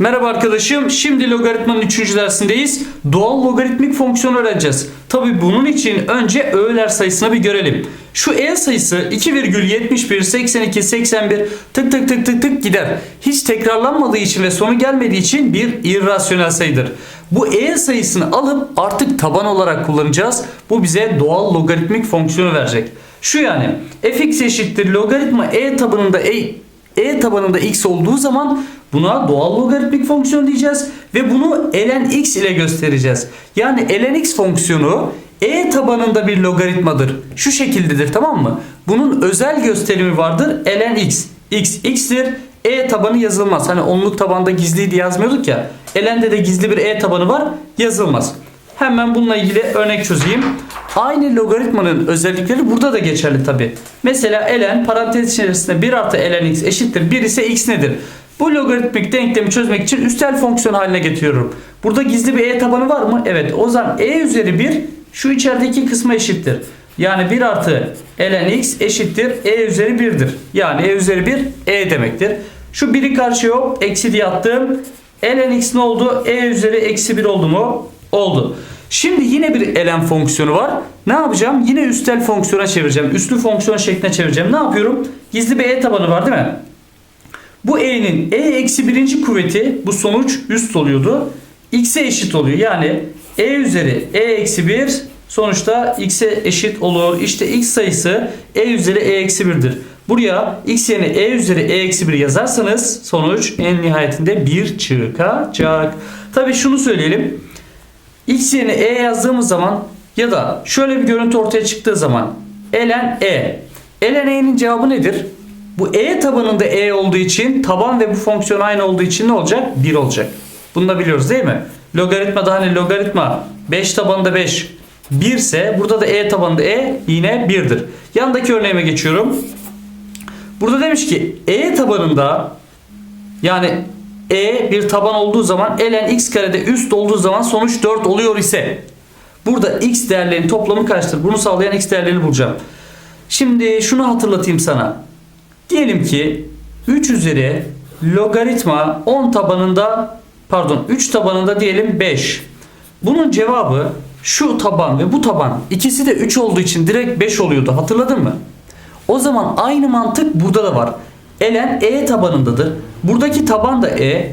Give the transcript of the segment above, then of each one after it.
Merhaba arkadaşım. Şimdi logaritmanın 3. dersindeyiz. Doğal logaritmik fonksiyon öğreneceğiz. Tabi bunun için önce öğeler sayısını bir görelim. Şu e sayısı 2,71, 82, 81 tık tık tık tık tık gider. Hiç tekrarlanmadığı için ve sonu gelmediği için bir irrasyonel sayıdır. Bu e sayısını alıp artık taban olarak kullanacağız. Bu bize doğal logaritmik fonksiyonu verecek. Şu yani fx eşittir logaritma e tabanında e e tabanında x olduğu zaman buna doğal logaritmik fonksiyon diyeceğiz ve bunu ln x ile göstereceğiz. Yani ln x fonksiyonu e tabanında bir logaritmadır. Şu şekildedir tamam mı? Bunun özel gösterimi vardır ln x. x x'tir. E tabanı yazılmaz. Hani onluk tabanda gizliydi yazmıyorduk ya. Ln'de de gizli bir e tabanı var. Yazılmaz. Hemen bununla ilgili örnek çözeyim. Aynı logaritmanın özellikleri burada da geçerli tabi. Mesela ln parantez içerisinde 1 artı ln x eşittir 1 ise x nedir? Bu logaritmik denklemi çözmek için üstel fonksiyon haline getiriyorum. Burada gizli bir e tabanı var mı? Evet. O zaman e üzeri 1 şu içerideki kısma eşittir. Yani 1 artı ln x eşittir e üzeri 1'dir. Yani e üzeri 1 e demektir. Şu 1'i karşıya hop eksi diye attım. ln x ne oldu? e üzeri eksi 1 oldu mu? Oldu. Şimdi yine bir ln fonksiyonu var. Ne yapacağım? Yine üstel fonksiyona çevireceğim. Üslü fonksiyon şekline çevireceğim. Ne yapıyorum? Gizli bir e tabanı var değil mi? Bu e'nin e eksi birinci kuvveti bu sonuç üst oluyordu. x'e eşit oluyor. Yani e üzeri e eksi 1 sonuçta x'e eşit olur. İşte x sayısı e üzeri e eksi 1'dir. Buraya x yerine e üzeri e eksi 1 yazarsanız sonuç en nihayetinde 1 çıkacak. Tabi şunu söyleyelim. X yerine E yazdığımız zaman ya da şöyle bir görüntü ortaya çıktığı zaman ln E. ln E'nin cevabı nedir? Bu E tabanında E olduğu için taban ve bu fonksiyon aynı olduğu için ne olacak? 1 olacak. Bunu da biliyoruz değil mi? Logaritmada hani logaritma 5 tabanında 5 1 ise burada da E tabanında E yine 1'dir. Yandaki örneğime geçiyorum. Burada demiş ki E tabanında yani e bir taban olduğu zaman ln x karede üst olduğu zaman sonuç 4 oluyor ise burada x değerlerinin toplamı kaçtır? Bunu sağlayan x değerlerini bulacağım. Şimdi şunu hatırlatayım sana. Diyelim ki 3 üzeri logaritma 10 tabanında pardon 3 tabanında diyelim 5. Bunun cevabı şu taban ve bu taban ikisi de 3 olduğu için direkt 5 oluyordu. Hatırladın mı? O zaman aynı mantık burada da var. ln e tabanındadır. Buradaki taban da e.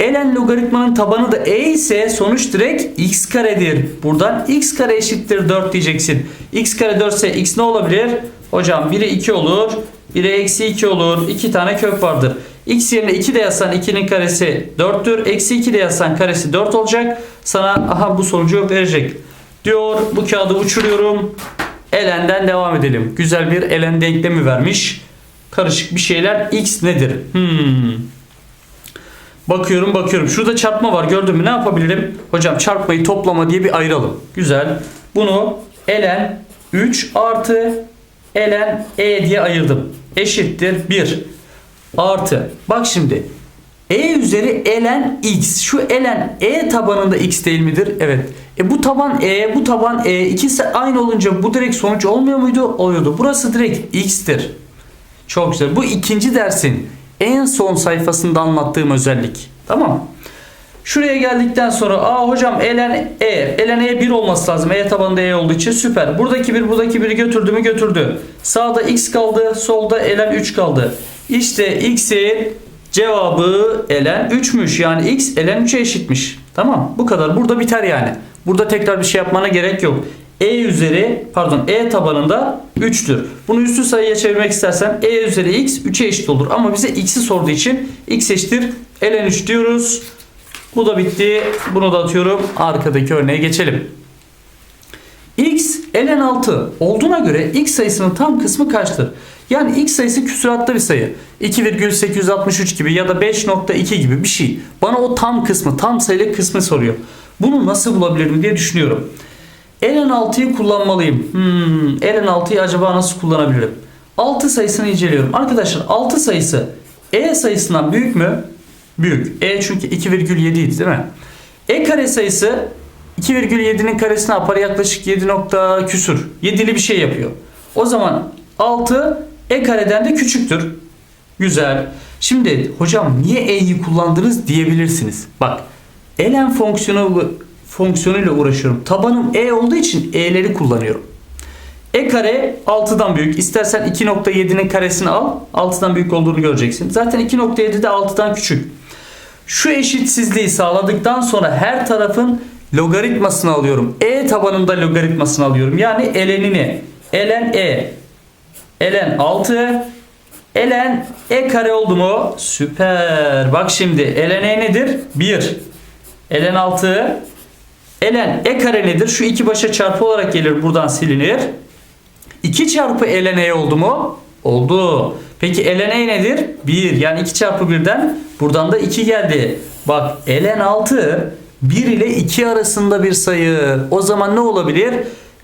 ln logaritmanın tabanı da e ise sonuç direkt x karedir. Buradan x kare eşittir 4 diyeceksin. x kare 4 ise x ne olabilir? Hocam 1'e 2 olur. 1'e eksi 2 olur. 2 tane kök vardır. x yerine 2 de yazsan 2'nin karesi 4'tür. Eksi 2 de yazsan karesi 4 olacak. Sana aha bu sonucu verecek. Diyor bu kağıdı uçuruyorum. Elenden devam edelim. Güzel bir elen denklemi vermiş. Karışık bir şeyler. X nedir? Hmm. Bakıyorum bakıyorum. Şurada çarpma var gördün mü? Ne yapabilirim? Hocam çarpmayı toplama diye bir ayıralım. Güzel. Bunu elen 3 artı elen e diye ayırdım. Eşittir 1 artı. Bak şimdi. E üzeri elen x. Şu elen e tabanında x değil midir? Evet. E bu taban e, bu taban e. ikisi aynı olunca bu direkt sonuç olmuyor muydu? Oluyordu. Burası direkt x'tir. Çok güzel. Bu ikinci dersin en son sayfasında anlattığım özellik. Tamam. Şuraya geldikten sonra aa hocam elen e, elen e 1 olması lazım. E tabanında e olduğu için süper. Buradaki bir buradaki biri götürdü mü götürdü. Sağda x kaldı, solda elen 3 kaldı. İşte x'in cevabı elen 3'müş. Yani x elen 3'e eşitmiş. Tamam. Bu kadar. Burada biter yani. Burada tekrar bir şey yapmana gerek yok. E üzeri pardon E tabanında 3'tür. Bunu üstü sayıya çevirmek istersen E üzeri x 3'e eşit olur. Ama bize x'i sorduğu için x eşittir ln 3 diyoruz. Bu da bitti. Bunu da atıyorum. Arkadaki örneğe geçelim. x ln 6 olduğuna göre x sayısının tam kısmı kaçtır? Yani x sayısı küsuratlı bir sayı. 2,863 gibi ya da 5.2 gibi bir şey. Bana o tam kısmı, tam sayılı kısmı soruyor. Bunu nasıl bulabilirim diye düşünüyorum. Ln 6'yı kullanmalıyım. Hmm, ln 6'yı acaba nasıl kullanabilirim? 6 sayısını inceliyorum. Arkadaşlar 6 sayısı e sayısından büyük mü? Büyük. E çünkü 2,7 idi değil mi? E kare sayısı 2,7'nin karesi ne yapar? Yaklaşık 7 nokta küsür. 7'li bir şey yapıyor. O zaman 6 e kareden de küçüktür. Güzel. Şimdi hocam niye e'yi kullandınız diyebilirsiniz. Bak ln fonksiyonu fonksiyonuyla uğraşıyorum. Tabanım e olduğu için e'leri kullanıyorum. E kare 6'dan büyük. İstersen 2.7'nin karesini al. 6'dan büyük olduğunu göreceksin. Zaten 2.7 de 6'dan küçük. Şu eşitsizliği sağladıktan sonra her tarafın logaritmasını alıyorum. E tabanında logaritmasını alıyorum. Yani elenini. Elen e. Elen 6. Elen e kare oldu mu? Süper. Bak şimdi elen e nedir? 1. Elen 6. Elen e kare nedir? Şu iki başa çarpı olarak gelir. Buradan silinir. 2 çarpı ln e oldu mu? Oldu. Peki ln e nedir? 1. Yani 2 çarpı 1'den buradan da 2 geldi. Bak ln 6 1 ile 2 arasında bir sayı. O zaman ne olabilir?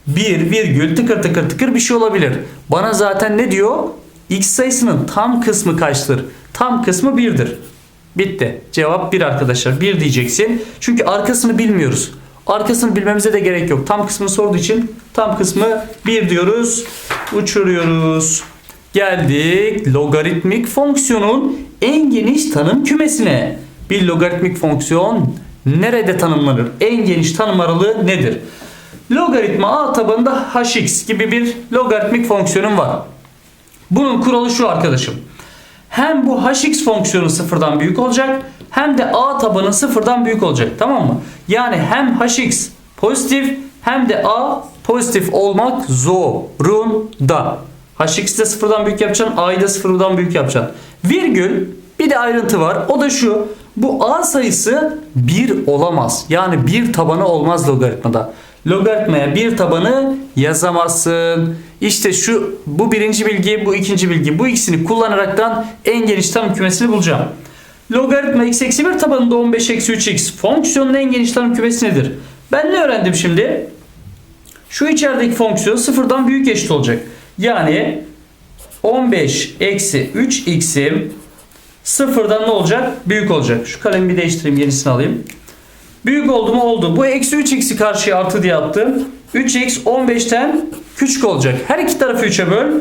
1 virgül tıkır tıkır tıkır bir şey olabilir. Bana zaten ne diyor? X sayısının tam kısmı kaçtır? Tam kısmı 1'dir. Bitti. Cevap 1 arkadaşlar. 1 diyeceksin. Çünkü arkasını bilmiyoruz. Arkasını bilmemize de gerek yok. Tam kısmını sorduğu için tam kısmı 1 diyoruz. Uçuruyoruz. Geldik logaritmik fonksiyonun en geniş tanım kümesine. Bir logaritmik fonksiyon nerede tanımlanır? En geniş tanım aralığı nedir? Logaritma a tabanında hx gibi bir logaritmik fonksiyonum var. Bunun kuralı şu arkadaşım. Hem bu hx fonksiyonu sıfırdan büyük olacak hem de a tabanı sıfırdan büyük olacak. Tamam mı? Yani hem hx pozitif hem de a pozitif olmak zorunda. hx'i de sıfırdan büyük yapacaksın. a'yı da sıfırdan büyük yapacaksın. Virgül bir de ayrıntı var. O da şu. Bu a sayısı 1 olamaz. Yani bir tabanı olmaz logaritmada. Logaritmaya bir tabanı yazamazsın. İşte şu bu birinci bilgi, bu ikinci bilgi. Bu ikisini kullanaraktan en geniş tanım kümesini bulacağım. Logaritma x eksi 1 tabanında 15 eksi 3x fonksiyonun en geniş tanım kümesi nedir? Ben ne öğrendim şimdi? Şu içerideki fonksiyon sıfırdan büyük eşit olacak. Yani 15 eksi 3x'im sıfırdan ne olacak? Büyük olacak. Şu kalemi bir değiştireyim yenisini alayım. Büyük oldu mu? Oldu. Bu eksi 3x'i karşıya artı diye attım. 3x 15'ten küçük olacak. Her iki tarafı 3'e böl.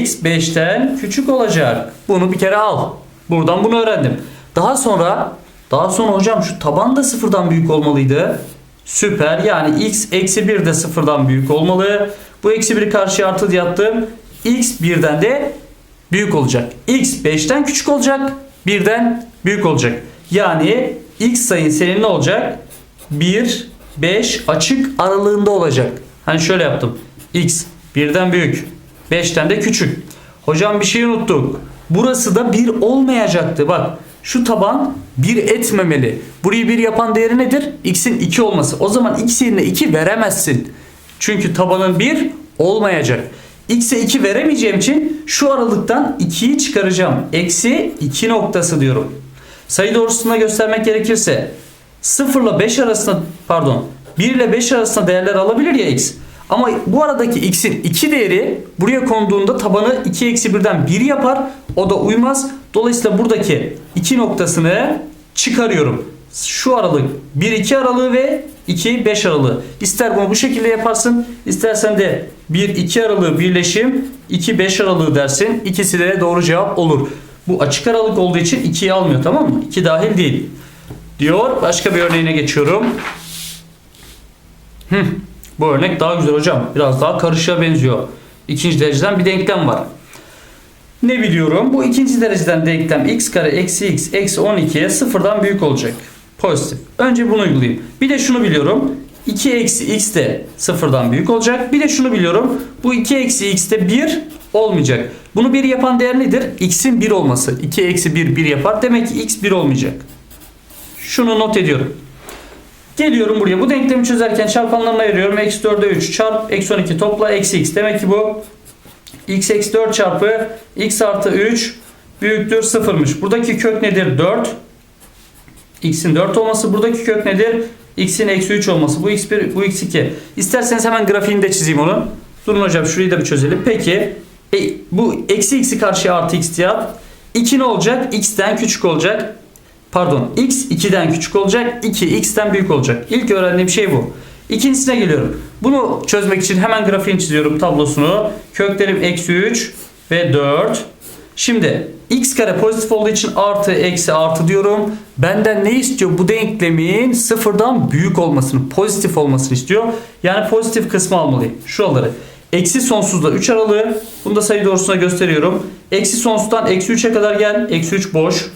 x 5'ten küçük olacak. Bunu bir kere al. Buradan bunu öğrendim. Daha sonra daha sonra hocam şu taban da sıfırdan büyük olmalıydı. Süper. Yani x eksi 1 de sıfırdan büyük olmalı. Bu eksi 1'i karşıya artı diye attım. x 1'den de büyük olacak. x 5'ten küçük olacak. 1'den büyük olacak. Yani x sayın senin ne olacak? 1, 5 açık aralığında olacak. Hani şöyle yaptım. x 1'den büyük. 5'ten de küçük. Hocam bir şey unuttuk. Burası da 1 olmayacaktı. Bak şu taban 1 etmemeli. Burayı 1 yapan değeri nedir? X'in 2 olması. O zaman x yerine 2 veremezsin. Çünkü tabanın 1 olmayacak. X'e 2 veremeyeceğim için şu aralıktan 2'yi çıkaracağım. Eksi 2 noktası diyorum. Sayı doğrusunda göstermek gerekirse 0 ile 5 arasında pardon 1 ile 5 arasında değerler alabilir ya x. Ama bu aradaki x'in 2 değeri buraya konduğunda tabanı 2 eksi 1'den 1 yapar. O da uymaz. Dolayısıyla buradaki 2 noktasını çıkarıyorum. Şu aralık 1-2 aralığı ve 2-5 aralığı. İster bunu bu şekilde yaparsın. istersen de 1-2 aralığı birleşim 2-5 aralığı dersin. İkisi de doğru cevap olur. Bu açık aralık olduğu için 2'yi almıyor tamam mı? 2 dahil değil. Diyor. Başka bir örneğine geçiyorum. Hı, bu örnek daha güzel hocam. Biraz daha karışığa benziyor. İkinci dereceden bir denklem var. Ne biliyorum? Bu ikinci dereceden denklem x kare eksi x eksi 12'ye sıfırdan büyük olacak. Pozitif. Önce bunu uygulayayım. Bir de şunu biliyorum. 2 eksi x de sıfırdan büyük olacak. Bir de şunu biliyorum. Bu 2 eksi x de 1 olmayacak. Bunu 1 yapan değer nedir? x'in 1 olması. 2 eksi 1 1 yapar. Demek ki x 1 olmayacak. Şunu not ediyorum. Geliyorum buraya. Bu denklemi çözerken çarpanlarına ayırıyorum. Eksi 4'e 3 çarp. Eksi 12 topla. Eksi x. Demek ki bu x eksi 4 çarpı x artı 3 büyüktür 0'mış. Buradaki kök nedir? 4. x'in 4 olması. Buradaki kök nedir? x'in eksi 3 olması. Bu x1 bu x2. İsterseniz hemen grafiğini de çizeyim onu. Durun hocam şurayı da bir çözelim. Peki e, bu eksi x'i karşıya artı x diye at. 2 ne olacak? x'ten küçük olacak. Pardon x 2'den küçük olacak. 2 x'ten büyük olacak. İlk öğrendiğim şey bu. İkincisine geliyorum. Bunu çözmek için hemen grafiğini çiziyorum tablosunu. Köklerim eksi 3 ve 4. Şimdi x kare pozitif olduğu için artı eksi artı diyorum. Benden ne istiyor? Bu denklemin sıfırdan büyük olmasını, pozitif olmasını istiyor. Yani pozitif kısmı almalıyım. Şuraları. Eksi sonsuzda 3 aralığı. Bunu da sayı doğrusuna gösteriyorum. Eksi sonsuzdan eksi 3'e kadar gel. Eksi 3 boş.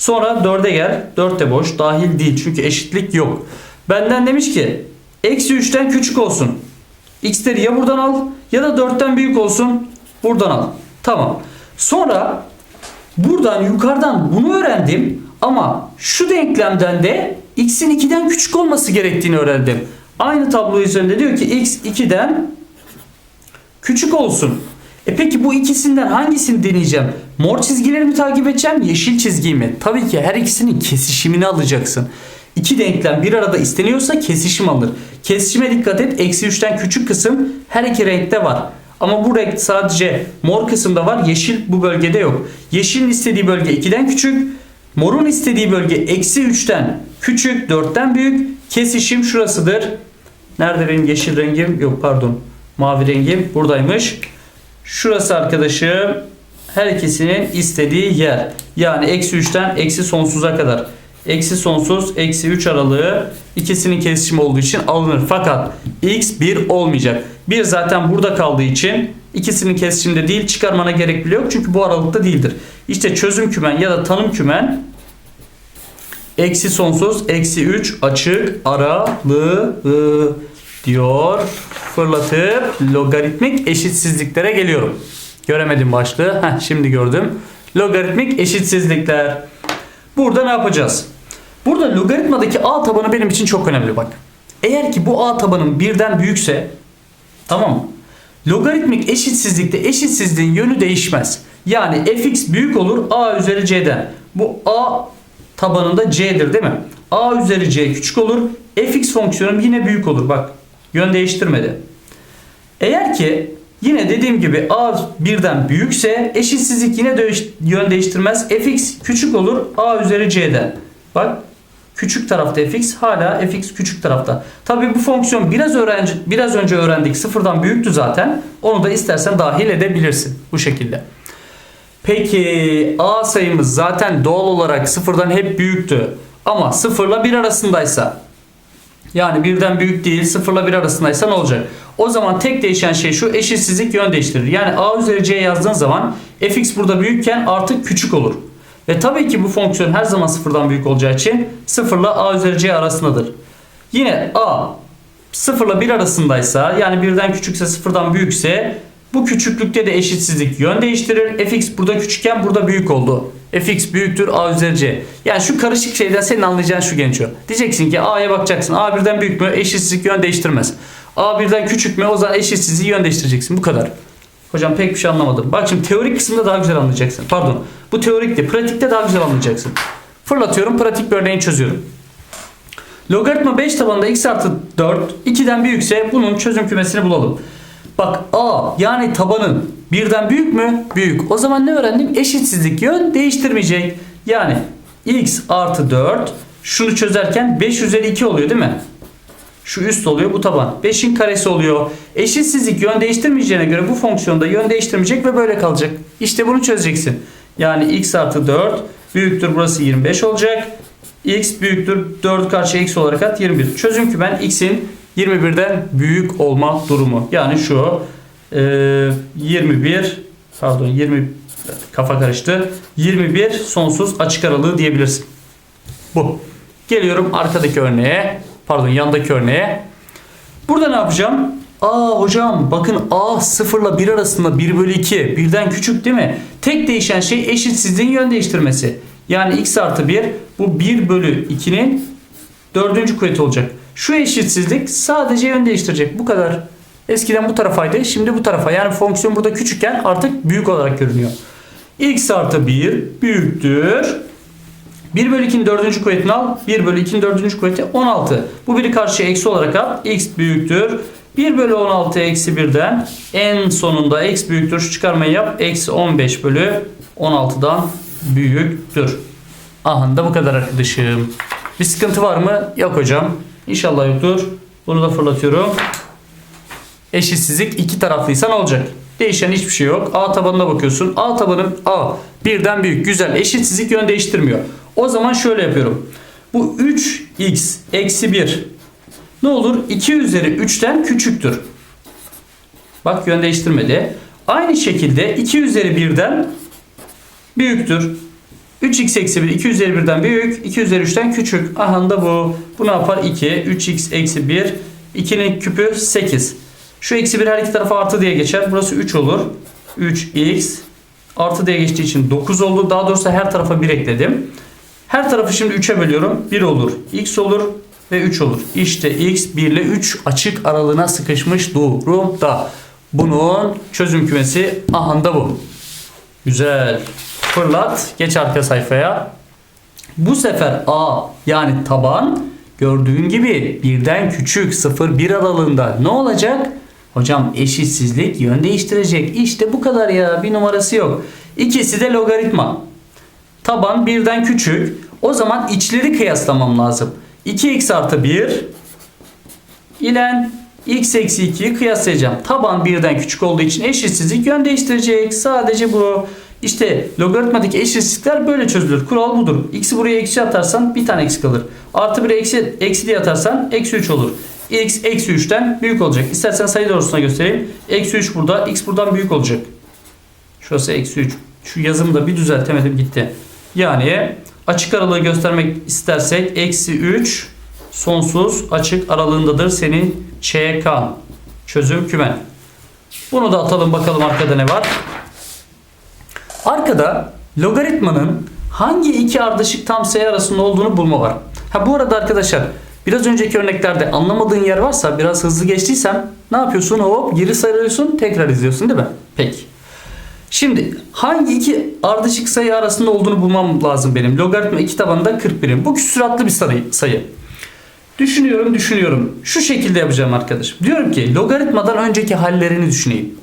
Sonra 4'e gel. 4 de boş. Dahil değil. Çünkü eşitlik yok. Benden demiş ki eksi 3'ten küçük olsun. X'leri ya buradan al ya da 4'ten büyük olsun. Buradan al. Tamam. Sonra buradan yukarıdan bunu öğrendim ama şu denklemden de x'in 2'den küçük olması gerektiğini öğrendim. Aynı tablo üzerinde diyor ki x 2'den küçük olsun. E peki bu ikisinden hangisini deneyeceğim? Mor çizgileri mi takip edeceğim, yeşil çizgiyi mi? Tabii ki her ikisinin kesişimini alacaksın. İki denklem bir arada isteniyorsa kesişim alır. Kesişime dikkat et. Eksi 3'ten küçük kısım her iki renkte var. Ama bu renk sadece mor kısımda var. Yeşil bu bölgede yok. Yeşilin istediği bölge 2'den küçük. Morun istediği bölge eksi 3'ten küçük, 4'ten büyük. Kesişim şurasıdır. Nerede benim yeşil rengim? Yok pardon. Mavi rengim buradaymış. Şurası arkadaşım her ikisinin istediği yer. Yani eksi 3'ten eksi sonsuza kadar. Eksi sonsuz eksi 3 aralığı ikisinin kesişimi olduğu için alınır. Fakat x 1 olmayacak. 1 zaten burada kaldığı için ikisinin kesişiminde değil çıkarmana gerek bile yok. Çünkü bu aralıkta değildir. İşte çözüm kümen ya da tanım kümen eksi sonsuz eksi 3 açık aralığı diyor. Fırlatıp logaritmik eşitsizliklere geliyorum. Göremedim başlığı. Heh, şimdi gördüm. Logaritmik eşitsizlikler. Burada ne yapacağız? Burada logaritmadaki a tabanı benim için çok önemli bak. Eğer ki bu a tabanım birden büyükse tamam? Logaritmik eşitsizlikte eşitsizliğin yönü değişmez. Yani fx büyük olur a üzeri c'den. Bu a tabanında c'dir değil mi? a üzeri c küçük olur. fx fonksiyonum yine büyük olur bak. Yön değiştirmedi. Eğer ki yine dediğim gibi a birden büyükse eşitsizlik yine de yön değiştirmez. fx küçük olur a üzeri c'den. Bak küçük tarafta fx hala fx küçük tarafta. Tabi bu fonksiyon biraz öğrenci biraz önce öğrendik sıfırdan büyüktü zaten. Onu da istersen dahil edebilirsin bu şekilde. Peki a sayımız zaten doğal olarak sıfırdan hep büyüktü. Ama sıfırla bir arasındaysa yani birden büyük değil sıfırla bir arasındaysa ne olacak? O zaman tek değişen şey şu eşitsizlik yön değiştirir. Yani a üzeri c yazdığın zaman fx burada büyükken artık küçük olur. Ve tabii ki bu fonksiyon her zaman sıfırdan büyük olacağı için sıfırla a üzeri c arasındadır. Yine a sıfırla bir arasındaysa yani birden küçükse sıfırdan büyükse bu küçüklükte de eşitsizlik yön değiştirir. fx burada küçükken burada büyük oldu. Fx büyüktür a üzeri c. Yani şu karışık şeyden senin anlayacağın şu genço. Diyeceksin ki a'ya bakacaksın. a birden büyük mü? Eşitsizlik yön değiştirmez. a birden küçük mü? O zaman eşitsizliği yön değiştireceksin. Bu kadar. Hocam pek bir şey anlamadım. Bak şimdi teorik kısımda daha güzel anlayacaksın. Pardon. Bu teorikti. Pratikte daha güzel anlayacaksın. Fırlatıyorum. Pratik bir örneğini çözüyorum. Logaritma 5 tabanında x artı 4 2'den büyükse bunun çözüm kümesini bulalım. Bak a yani tabanın birden büyük mü? Büyük. O zaman ne öğrendim? Eşitsizlik yön değiştirmeyecek. Yani x artı 4 şunu çözerken 5 üzeri 2 oluyor değil mi? Şu üst oluyor bu taban. 5'in karesi oluyor. Eşitsizlik yön değiştirmeyeceğine göre bu fonksiyonda yön değiştirmeyecek ve böyle kalacak. İşte bunu çözeceksin. Yani x artı 4 büyüktür burası 25 olacak. x büyüktür 4 karşı x olarak at 21. Çözüm ki ben x'in 21'den büyük olma durumu. Yani şu e, 21 pardon 20 kafa karıştı. 21 sonsuz açık aralığı diyebilirsin. Bu. Geliyorum arkadaki örneğe. Pardon yandaki örneğe. Burada ne yapacağım? Aa hocam bakın A 0 ile 1 arasında 1 bölü 2 birden küçük değil mi? Tek değişen şey eşitsizliğin yön değiştirmesi. Yani x artı 1 bu 1 bölü 2'nin dördüncü kuvveti olacak. Şu eşitsizlik sadece yön değiştirecek. Bu kadar. Eskiden bu tarafaydı. Şimdi bu tarafa. Yani fonksiyon burada küçükken artık büyük olarak görünüyor. x artı 1 büyüktür. 1 bölü 2'nin dördüncü kuvvetini al. 1 bölü 2'nin dördüncü kuvveti 16. Bu biri karşıya eksi olarak al. x büyüktür. 1 bölü 16 eksi 1'den en sonunda x büyüktür. Şu çıkarmayı yap. Eksi 15 bölü 16'dan büyüktür. Aha da bu kadar arkadaşım. Bir sıkıntı var mı? Yok hocam. İnşallah yoktur. Bunu da fırlatıyorum. Eşitsizlik iki taraflıysa ne olacak? Değişen hiçbir şey yok. A tabanına bakıyorsun. A tabanım A. Birden büyük. Güzel. Eşitsizlik yön değiştirmiyor. O zaman şöyle yapıyorum. Bu 3x eksi 1 ne olur? 2 üzeri 3'ten küçüktür. Bak yön değiştirmedi. Aynı şekilde 2 üzeri 1'den büyüktür. 3x eksi 1 2 üzeri 1'den büyük. 2 üzeri 3'ten küçük. Aha da bu. Bu ne yapar? 2. 3x eksi 1. 2'nin küpü 8. Şu eksi 1 her iki tarafa artı diye geçer. Burası 3 olur. 3x artı diye geçtiği için 9 oldu. Daha doğrusu her tarafa 1 ekledim. Her tarafı şimdi 3'e bölüyorum. 1 olur. x olur ve 3 olur. İşte x 1 ile 3 açık aralığına sıkışmış durumda. Bunun çözüm kümesi ahanda bu. Güzel. Fırlat. Geç arka sayfaya. Bu sefer A yani taban gördüğün gibi birden küçük 0-1 aralığında ne olacak? Hocam eşitsizlik yön değiştirecek. İşte bu kadar ya bir numarası yok. İkisi de logaritma. Taban birden küçük. O zaman içleri kıyaslamam lazım. 2x artı 1 ile x eksi 2'yi kıyaslayacağım. Taban birden küçük olduğu için eşitsizlik yön değiştirecek. Sadece bu. İşte logaritmadaki eşitsizlikler böyle çözülür. Kural budur. X'i buraya eksi atarsan bir tane eksi kalır. Artı 1'e eksi, eksi diye atarsan eksi 3 olur. X eksi 3'ten büyük olacak. İstersen sayı doğrusuna göstereyim. Eksi 3 burada. X buradan büyük olacak. Şurası eksi 3. Şu yazımı da bir düzeltemedim gitti. Yani açık aralığı göstermek istersek eksi 3 sonsuz açık aralığındadır senin ÇK çözüm kümen. Bunu da atalım bakalım arkada ne var. Arkada logaritmanın hangi iki ardışık tam sayı arasında olduğunu bulma var. Ha bu arada arkadaşlar biraz önceki örneklerde anlamadığın yer varsa biraz hızlı geçtiysem ne yapıyorsun? Hop geri sarıyorsun tekrar izliyorsun değil mi? Peki. Şimdi hangi iki ardışık sayı arasında olduğunu bulmam lazım benim. Logaritma iki tabanında 40 birim. Bu küsuratlı bir sayı. sayı. Düşünüyorum düşünüyorum. Şu şekilde yapacağım arkadaşım. Diyorum ki logaritmadan önceki hallerini düşüneyim.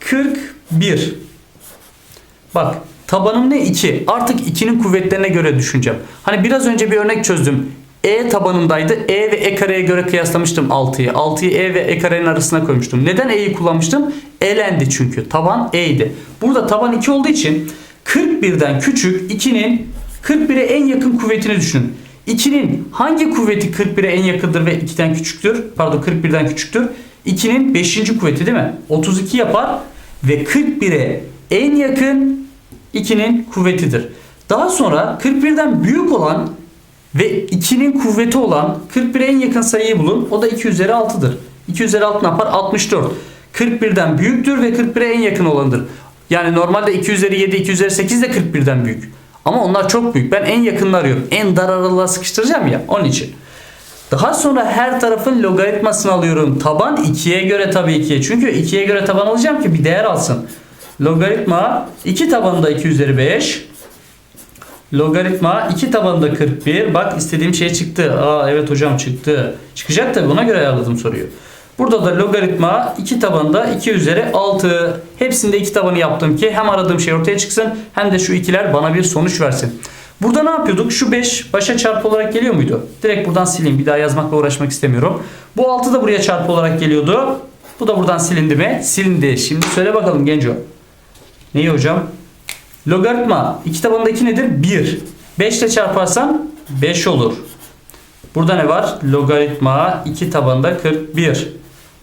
41. Bak tabanım ne? 2. Artık 2'nin kuvvetlerine göre düşüneceğim. Hani biraz önce bir örnek çözdüm. E tabanındaydı. E ve E kareye göre kıyaslamıştım 6'yı. 6'yı E ve E karenin arasına koymuştum. Neden E'yi kullanmıştım? Elendi çünkü. Taban E'ydi. Burada taban 2 olduğu için 41'den küçük 2'nin 41'e en yakın kuvvetini düşünün. 2'nin hangi kuvveti 41'e en yakındır ve 2'den küçüktür? Pardon 41'den küçüktür. 2'nin 5. kuvveti değil mi? 32 yapar ve 41'e en yakın 2'nin kuvvetidir. Daha sonra 41'den büyük olan ve 2'nin kuvveti olan 41'e en yakın sayıyı bulun. O da 2 üzeri 6'dır. 2 üzeri 6 ne yapar? 64. 41'den büyüktür ve 41'e en yakın olanıdır. Yani normalde 2 üzeri 7, 2 üzeri 8 de 41'den büyük. Ama onlar çok büyük. Ben en yakınını arıyorum. En dar aralığa sıkıştıracağım ya. Onun için. Daha sonra her tarafın logaritmasını alıyorum. Taban 2'ye göre tabii 2'ye. Çünkü 2'ye göre taban alacağım ki bir değer alsın. Logaritma 2 tabanında 2 üzeri 5. Logaritma 2 tabanında 41. Bak istediğim şey çıktı. Aa evet hocam çıktı. Çıkacak tabii buna göre ayarladım soruyu. Burada da logaritma 2 tabanında 2 üzeri 6. Hepsinde 2 tabanı yaptım ki hem aradığım şey ortaya çıksın hem de şu ikiler bana bir sonuç versin. Burada ne yapıyorduk? Şu 5 başa çarpı olarak geliyor muydu? Direkt buradan sileyim. Bir daha yazmakla uğraşmak istemiyorum. Bu 6 da buraya çarpı olarak geliyordu. Bu da buradan silindi mi? Silindi. Şimdi söyle bakalım Genco. Neyi hocam? Logaritma 2 tabanında 2 nedir? 1. 5 ile çarparsam 5 olur. Burada ne var? Logaritma 2 tabanında 41.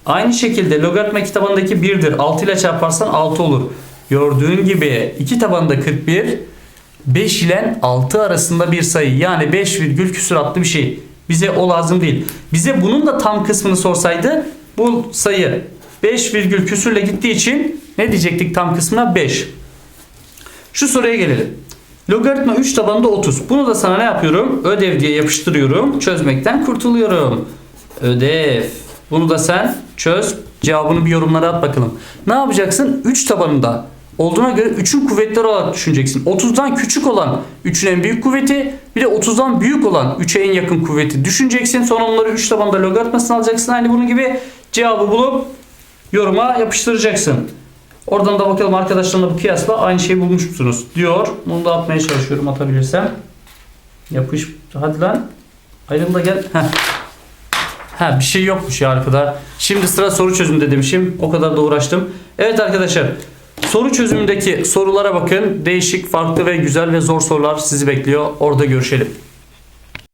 Aynı şekilde logaritma 2 tabanındaki 1'dir. 6 ile çarparsan 6 olur. Gördüğün gibi 2 tabanında 41 5 ile 6 arasında bir sayı. Yani 5 virgül küsuratlı bir şey. Bize o lazım değil. Bize bunun da tam kısmını sorsaydı bu sayı 5 virgül küsürle gittiği için ne diyecektik tam kısmına 5. Şu soruya gelelim. Logaritma 3 tabanında 30. Bunu da sana ne yapıyorum? Ödev diye yapıştırıyorum. Çözmekten kurtuluyorum. Ödev. Bunu da sen çöz. Cevabını bir yorumlara at bakalım. Ne yapacaksın? 3 tabanında olduğuna göre 3'ün kuvvetleri olarak düşüneceksin. 30'dan küçük olan 3'ün en büyük kuvveti bir de 30'dan büyük olan 3'e en yakın kuvveti düşüneceksin. Sonra onları 3 tabanında logaritmasını alacaksın. Aynı bunun gibi cevabı bulup yoruma yapıştıracaksın. Oradan da bakalım arkadaşlarla bu kıyasla aynı şeyi bulmuş musunuz diyor. Bunu da atmaya çalışıyorum atabilirsem. Yapış. Hadi lan. Ayrıl da gel. Heh. Ha bir şey yokmuş ya arkada. Şimdi sıra soru çözümde demişim. O kadar da uğraştım. Evet arkadaşlar soru çözümündeki sorulara bakın. Değişik, farklı ve güzel ve zor sorular sizi bekliyor. Orada görüşelim.